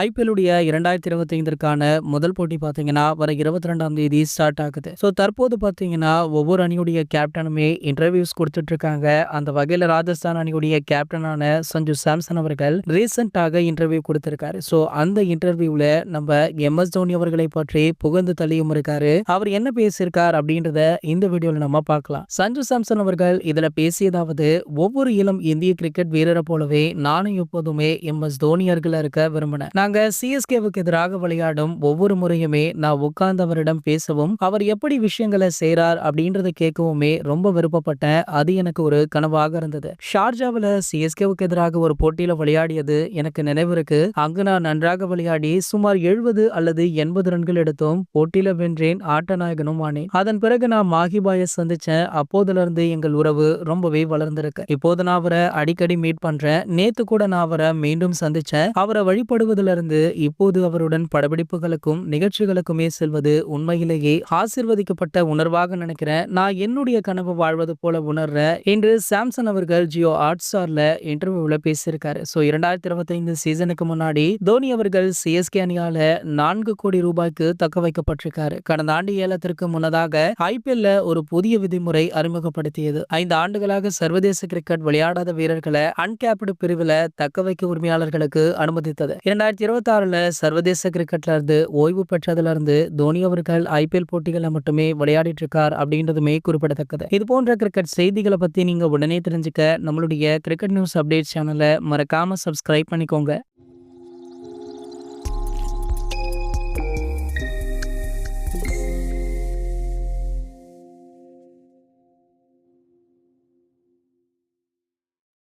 ஐபிஎல்லுடைய இரண்டாயிரத்தி இருபத்தி ஐந்திற்கான முதல் போட்டி பார்த்தீங்கன்னா வர இருபத்தி ரெண்டாம் தேதி ஸ்டார்ட் ஆகுது. ஸோ தற்போது பார்த்தீங்கன்னா ஒவ்வொரு அணியுடைய கேப்டனுமே இன்டர்வியூஸ் கொடுத்துட்டு இருக்காங்க அந்த வகையில் ராஜஸ்தான் அணியுடைய கேப்டனான சஞ்சு சாம்சன் அவர்கள் ரீசெண்டாக இன்டர்வியூ கொடுத்திருக்காரு. ஸோ அந்த இன்டர்வியூவில் நம்ம எம் எஸ் தோனி அவர்களை பற்றி புகழ்ந்து தள்ளியும் இருக்காரு. அவர் என்ன பேசியிருக்கார் அப்படின்றத இந்த வீடியோவில் நம்ம பார்க்கலாம். சஞ்சு சாம்சன் அவர்கள் இதில் பேசியதாவது ஒவ்வொரு இளம் இந்திய கிரிக்கெட் வீரரை போலவே நானும் எப்போதுமே எம் எஸ் தோனியர்களா இருக்க விரும்பினேன். நாங்க சிஎஸ்கேவுக்கு எதிராக விளையாடும் ஒவ்வொரு முறையுமே நான் உட்கார்ந்தவரிடம் பேசவும் அவர் எப்படி விஷயங்களை செய்றார் அப்படின்றத கேட்கவுமே ரொம்ப விருப்பப்பட்டேன். அது எனக்கு ஒரு கனவாக இருந்தது. ஷார்ஜாவில் சிஎஸ்கேவுக்கு எதிராக ஒரு போட்டியில விளையாடியது எனக்கு நினைவு இருக்கு. அங்கு நான் நன்றாக விளையாடி சுமார் எழுபது அல்லது எண்பது ரன்கள் எடுத்தும் போட்டியில வென்றேன் ஆட்டநாயகனும் ஆனேன். அதன் பிறகு நான் மாஹிபாயை சந்திச்சேன். அப்போதுல இருந்து எங்கள் உறவு ரொம்பவே வளர்ந்திருக்கு. இப்போது நான் அவரை அடிக்கடி மீட் பண்றேன். நேத்து கூட நான் அவரை மீண்டும் சந்திச்சேன். அவரை வழிபடுவதில் தொடர்ந்து இப்போது அவருடன் படப்பிடிப்புகளுக்கும் நிகழ்ச்சிகளுக்குமே செல்வது உண்மையிலேயே ஆசிர்வதிக்கப்பட்ட உணர்வாக நினைக்கிறேன். நான் என்னுடைய கனவு வாழ்வது போல உணர்றேன். என்று சாம்சன் அவர்கள் ஜியோ ஹாட் ஸ்டார்ல இன்டர்வியூல பேசியிருக்காரு. ஸோ இரண்டாயிரத்தி இருபத்தைந்து சீசனுக்கு முன்னாடி தோனி அவர்கள் சிஎஸ்கே அணியால நான்கு கோடி ரூபாய்க்கு தக்க வைக்கப்பட்டிருக்காரு. கடந்த ஆண்டு ஏலத்திற்கு முன்னதாக ஐபிஎல்ல ஒரு புதிய விதிமுறை அறிமுகப்படுத்தியது. ஐந்து ஆண்டுகளாக சர்வதேச கிரிக்கெட் விளையாடாத வீரர்களை அன்கேப்டு பிரிவில் தக்க வைக்க உரிமையாளர்களுக்கு அனுமதித்தது. இரண்டாயிரத்தி இருபத்தி ஆறுல சர்வதேச கிரிக்கெட்ல இருந்து ஓய்வு பெற்றதுல இருந்து தோனி அவர்கள் ஐபிஎல் போட்டிகளை மட்டுமே விளையாடிட்டு இருக்கார் அப்படின்றதுமே குறிப்பிடத்தக்கது. இது போன்ற கிரிக்கெட் செய்திகளை பத்தி நீங்க உடனே தெரிஞ்சுக்க நம்மளுடைய கிரிக்கெட் நியூஸ் அப்டேட் சேனலை மறக்காம சப்ஸ்கிரைப் பண்ணிக்கோங்க.